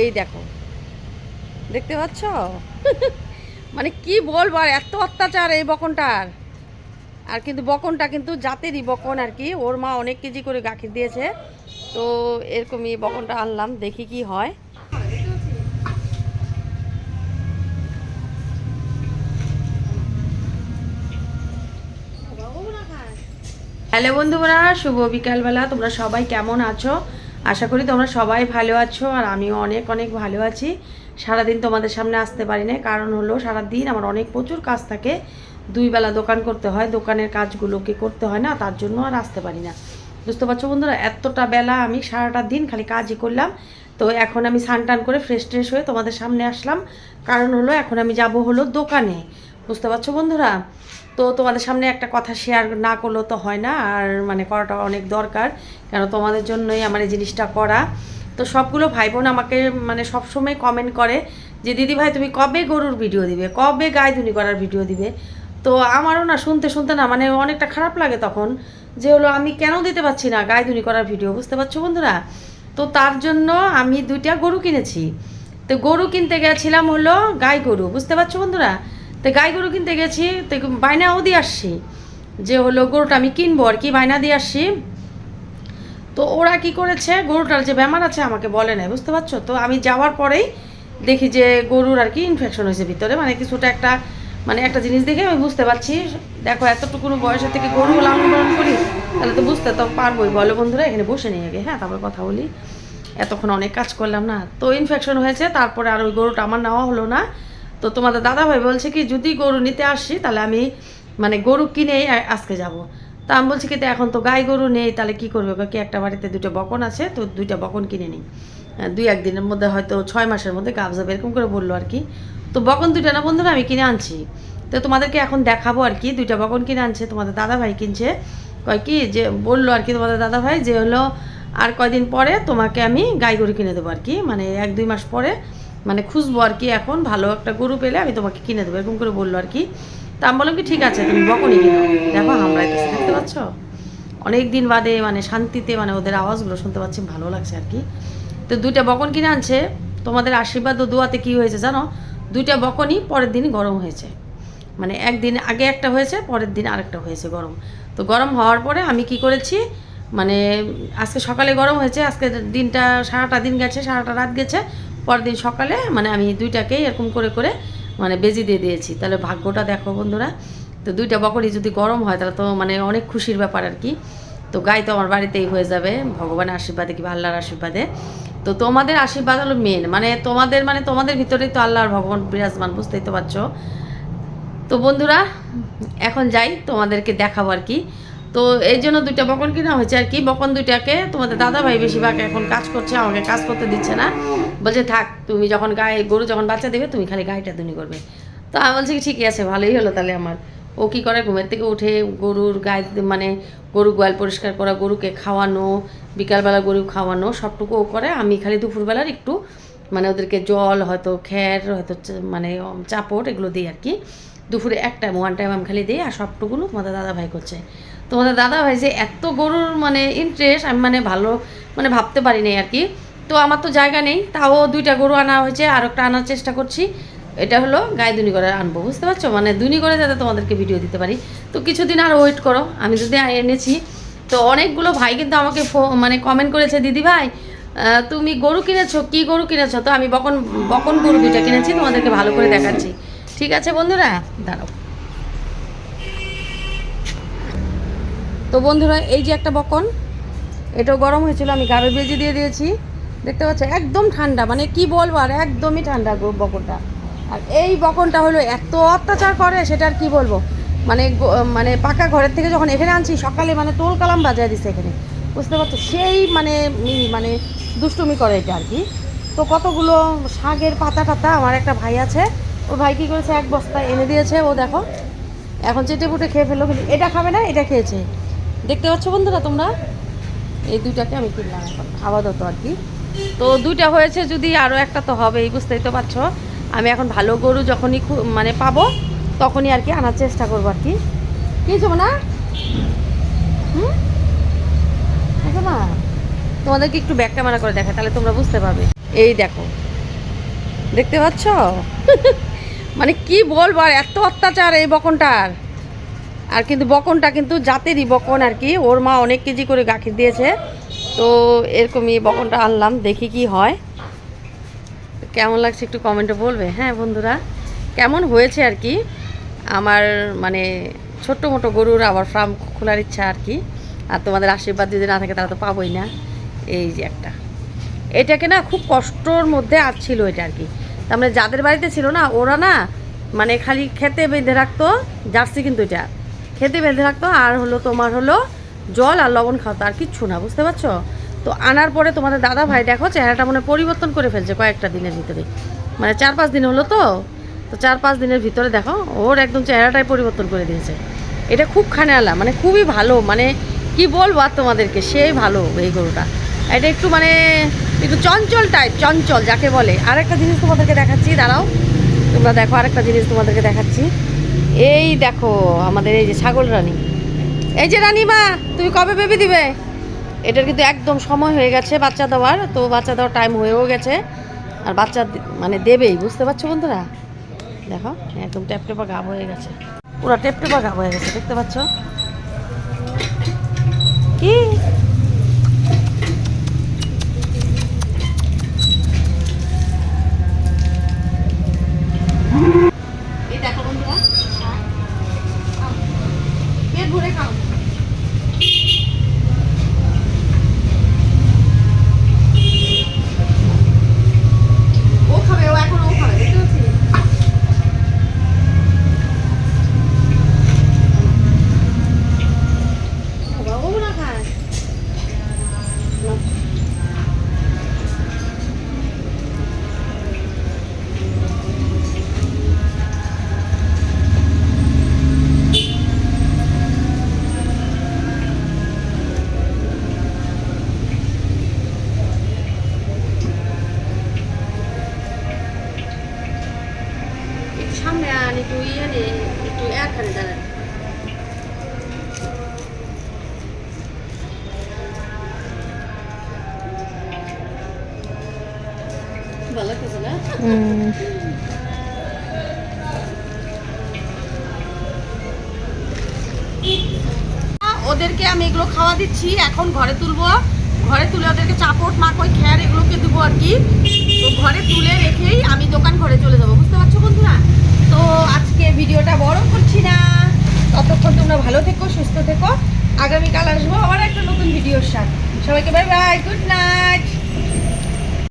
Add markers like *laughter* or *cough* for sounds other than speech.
এই দেখো। দেখতে পাচ্ছ? মানে কি বলব আর এত অত্যাচার এই বকনটার। আর কিন্তু বকনটা কিন্তু জাতেরই বকন আর কি। ওর মা অনেক কেজি করে গাখির দিয়েছে। তো এরকমই বকনটা আনলাম, দেখি কি হয়। হ্যালো বন্ধুরা, শুভ বিকালবেলা। তোমরা সবাই কেমন আছো? আশা করি তোমরা সবাই ভালো আছো আর আমিও অনেক অনেক ভালো আছি। সারাদিন তোমাদের সামনে আসতে পারি না কারণ হলো সারাদিন আমার অনেক প্রচুর কাজ থাকে। দুই বেলা দোকান করতে হয়, দোকানের কাজগুলোকে করতে হয় না, তার জন্য আর আসতে পারি না। বুঝতে পারছ বন্ধুরা? এতটা বেলা আমি সারাটা দিন খালি কাজই করলাম। তো এখন আমি স্নান টান করে ফ্রেশ ট্রেশ হয়ে তোমাদের সামনে আসলাম। কারণ হলো এখন আমি যাব হলো দোকানে। বুঝতে পারছ বন্ধুরা? তো তোমাদের সামনে একটা কথা শেয়ার না করলেও তো হয় না, আর মানে করাটা অনেক দরকার। কেন তোমাদের জন্যই আমার এই জিনিসটা করা। তো সবগুলো ভাই বোন আমাকে মানে সবসময় কমেন্ট করে যে, দিদি ভাই, তুমি কবে গরুর ভিডিও দিবে? কবে গায়ে ধুনি করার ভিডিও দিবে? তো আমারও না শুনতে শুনতে না মানে অনেকটা খারাপ লাগে তখন যে, হলো, আমি কেন দিতে পারছি না গায়ে ধুনি করার ভিডিও বুঝতে পারছ বন্ধুরা? তো তার জন্য আমি দুইটা গরু কিনেছি। তো গরু কিনতে গেছিলাম হলো গাই গরু, বুঝতে পারছ বন্ধুরা? তো গাই গরু কিনতে গেছি, তো বায়নাও দিয়ে আসছি। যে হলো গরুটা আমি কিনবো আর কি, বায়না দিয়ে আসছি। তো ওরা কি করেছে, গরুটার যে বেমার আছে আমাকে বলে নাই, বুঝতে পারছ? তো আমি যাওয়ার পরেই দেখি যে গরুর আর কি ইনফেকশন হয়েছে ভিতরে। মানে কিছুটা একটা মানে একটা জিনিস দেখে আমি বুঝতে পারছি, দেখো এতটুকুনো বয়সের থেকে গরু লালন করি, তাহলে তো বুঝতে তো পারবোই। বলো বন্ধুরা, এখানে বসে নিয়ে আগে হ্যাঁ তারপরে কথা বলি। এতক্ষণ অনেক কাজ করলাম না। তো ইনফেকশন হয়েছে, তারপরে আর ওই গরুটা আমার নেওয়া হলো না। তো তোমাদের দাদা ভাই বলছে কি, যদি গরু নিতে আসি, তাহলে আমি মানে গরু কিনেই আ- আজকে যাব। তা আমি বলছি কি, তো এখন তো গাই গরু নেই, তাহলে কি করবে? কি একটা বাড়িতে দুটো বকন আছে, তো দুইটা বকন কিনে নিই। দুই একদিনের মধ্যে হয়তো ছয় মাসের মধ্যে গাছ যাবে এরকম করে বলল আর কি। তো বকন দুইটা না বন্ধুরা, আমি কিনে আনছি। তো তোমাদেরকে এখন দেখাবো আর কি, দুইটা বকন কিনে আনছে, তোমাদের দাদা ভাই কিনছে। কয় কি, যে বলল আর কি তোমাদের দাদা ভাই যে হলো, আর কয়দিন পরে তোমাকে আমি গাই গরু কিনে দেবো আর কি। মানে এক দুই মাস পরে মানে খুঁজবো আর কি এখন, ভালো একটা গরু পেলে আমি তোমাকে কিনে দেবো, এরকম করে বলল আর কি। তা আমি বললাম কি, ঠিক আছে, তুমি বকনই কিনো দেখো হামড়াইতেছে দেখতে পাচ্ছ? অনেক দিন বাদে মানে শান্তিতে মানে ওদের আওয়াজগুলো শুনতে পাচ্ছি, ভালো লাগছে আর কি। তো দুইটা বকন কিনে আনছে। তোমাদের আশীর্বাদ ও দোয়াতে কি হয়েছে জানো? দুইটা বকনই পরের দিন গরম হয়েছে। মানে একদিন আগে একটা হয়েছে, পরের দিন আরেকটা হয়েছে গরম। তো গরম হওয়ার পরে আমি কি করেছি মানে আজকে সকালে গরম হয়েছে, আজকে দিনটা সারাটা দিন গেছে, সারাটা রাত গেছে। পরের দিন সকালে মানে আমি দুইটাকেই এরকম করে করে মানে বেজি দিয়ে দিয়েছি। তাহলে ভাগ্যটা দেখো বন্ধুরা, তো দুইটা বকরই যদি গরম হয়, তাহলে তো মানে অনেক খুশির ব্যাপার আর কি। তো গাই তো আমার বাড়িতেই হয়ে যাবে, ভগবানের আশীর্বাদে কিংবা আল্লাহর আশীর্বাদে। তো তোমাদের আশীর্বাদ হলো মেন মানে তোমাদের মানে তোমাদের ভিতরেই তো আল্লাহর ভগবান বিরাজমান, বুঝতেই তো পারছ। তো বন্ধুরা, এখন যাই, তোমাদেরকে দেখাবো আর কি। তো এই জন্য দুইটা বকন কিনা হয়েছে আর কি। বকন দুইটাকে তোমাদের দাদা ভাই বেশিরভাগ এখন কাজ করছে, আমাকে কাজ করতে দিচ্ছে না। বলছে, থাক, তুমি যখন গায়ে, গরু যখন বাচ্চা দেবে, তুমি খালি গায়েটা দুনি করবে। তো আমি বলছি কি ঠিকই আছে, ভালোই হলো তাহলে আমার। ও কী করে, ঘুমের থেকে উঠে গরুর গায়ে মানে গরু গোয়াল পরিষ্কার করা, গরুকে খাওয়ানো, বিকালবেলা গরু খাওয়ানো, সবটুকু ও করে। আমি খালি দুপুরবেলার একটু মানে ওদেরকে জল, হয়তো খ্যার হয়তো মানে চাপড় এগুলো দিই আর কি। দুপুরে এক টাইম ওয়ান টাইম আমি খালি দিই আর সবটুকুনো তোমাদের দাদা ভাই করছে। তোমাদের দাদা ভাই যে এত গরুর মানে ইন্টারেস্ট আমি মানে ভালো মানে ভাবতে পারি নাই আর কি। তো আমার তো জায়গা নেই, তাও দুইটা গরু আনা হয়েছে, আর একটা আনার চেষ্টা করছি। এটা হলো গায়ে দুনি করে আনব, বুঝতে পারছ? মানে দুনি করে যাতে তোমাদেরকে ভিডিও দিতে পারি। তো কিছুদিন আর ওয়েট করো, আমি যদি এনেছি। তো অনেকগুলো ভাই কিন্তু আমাকে ফো- মানে কমেন্ট করেছে, দিদি ভাই তুমি গরু কিনেছো? কি গরু কিনেছো? তো আমি বকন বকন গরু দুইটা কিনেছি, তোমাদেরকে ভালো করে দেখাচ্ছি। ঠিক আছে বন্ধুরা? দাঁড়াও। তো বন্ধুরা, এই যে একটা বকন, এটাও গরম হয়েছিল, আমি গাবের বেজি দিয়ে দিয়েছি। দেখতে পাচ্ছ, একদম ঠান্ডা মানে কি বলব, আর একদমই ঠান্ডা বকনটা। আর এই বকনটা হলো এত অত্যাচার করে, সেটা আর কি বলব? মানে মানে পাকা ঘরের থেকে যখন এখানে আনছি, সকালে মানে তোল কালাম বাজায় দিছে এখানে। বুঝতে পারছ? সেই মানে মানে দুষ্টুমি করে এটা আর কি। তো কতগুলো শাকের পাতা টাতা, আমার একটা ভাই আছে, ওর ভাই কী করেছে, এক বস্তা এনে দিয়েছে, ও দেখো, এখন চেটে পুটে খেয়ে ফেলল, কিন্তু এটা খাবে না, এটা খেয়েছে। দেখতে পাচ্ছ বন্ধুরা তোমরা? এই দুইটাকে আমি কিনলাম এখন আপাতত আর কি। তো দুইটা হয়েছে যদি আরও একটা তো হবেই, বুঝতেই তো পারছ। আমি এখন ভালো গরু যখনই মানে পাবো, তখনই আর কি আনার চেষ্টা করব আর কি। কি না হুম? না তোমাদেরকে একটু ব্যাক ক্যামেরা করে দেখা তাহলে তোমরা বুঝতে পারবে। এই দেখো, দেখতে পাচ্ছ? *laughs* মানে কি বলব আর, এত অত্যাচার এই বকনটার। আর কিন্তু বকনটা কিন্তু জাতেরই বকন আর কি। ওর মা অনেক কেজি করে গাখির দিয়েছে। তো এরকমই বকনটা আনলাম, দেখি কি হয়। কেমন লাগছে একটু কমেন্টে বলবে? হ্যাঁ বন্ধুরা, কেমন হয়েছে আর কি? আমার মানে ছোট্ট মোটো গরুর আবার ফার্ম খোলার ইচ্ছা আর কি। আর তোমাদের আশীর্বাদ যদি না থাকে তারা তো পাবোই না। এই যে একটা। এটাকে না খুব কষ্টর মধ্যে আসছিল এটা আর কি। তার মানে যাদের বাড়িতে ছিল না, ওরা না মানে খালি খেতে বেঁধে রাখতো, জার্সি কিন্তু এটা। খেতে বেঁধে রাখতো, আর হলো তোমার হলো জল আর লবণ খাওয়াতো আর কিচ্ছু না, বুঝতে পারছ? তো আনার পরে তোমাদের দাদা ভাই দেখো চেহারাটা মনে পরিবর্তন করে ফেলছে কয়েকটা দিনের ভিতরে। মানে চার পাঁচ দিন হলো তো তো চার পাঁচ দিনের ভিতরে দেখো, ওর একদম চেহারাটাই পরিবর্তন করে দিয়েছে। এটা খুব খানেওয়ালা মানে খুবই ভালো মানে কি বলব আর তোমাদেরকে, সেই ভালো এই গরুটা। এটা একটু মানে একটু চঞ্চল টাইপ চঞ্চল যাকে বলে। আরেকটা জিনিস তোমাদেরকে দেখাচ্ছি, দাঁড়াও। তোমরা দেখো আরেকটা জিনিস তোমাদেরকে দেখাচ্ছি। এই দেখো, আমাদের এই যে ছাগল রানী। এই যে রানীমা, তুমি কবে বেবি দিবে? এটার কিন্তু একদম সময় হয়ে গেছে বাচ্চা দেওয়ার, তো বাচ্চা দেওয়ার টাইম হয়েও গেছে। আর বাচ্চা মানে দেবেই, বুঝতে পারছ বন্ধুরা? দেখো, একদম ট্যাপ টেপা গাব হয়ে গেছে। পুরো টেপ টেপা গাব হয়ে গেছে, দেখতে পাচ্ছ? কি? দাঁড়ান ওদেরকে আমি এগুলো খাওয়া দিচ্ছি, এখন ঘরে তুলবো। ঘরে তুলে ওদেরকে চাপট মাকড় খ্যার এগুলোকে দেবো আর কি। ঘরে তুলে রেখেই আমি দোকান ঘরে চলে যাব। বুঝতে পারছ বন্ধুরা? তো আজকে ভিডিওটা বড় করছি না। ততক্ষণ তোমরা ভালো থেকো, সুস্থ থেকো। আগামীকাল আসব আবার একটা নতুন ভিডিওর সাথে। সবাইকে বাই বাই গুড নাইট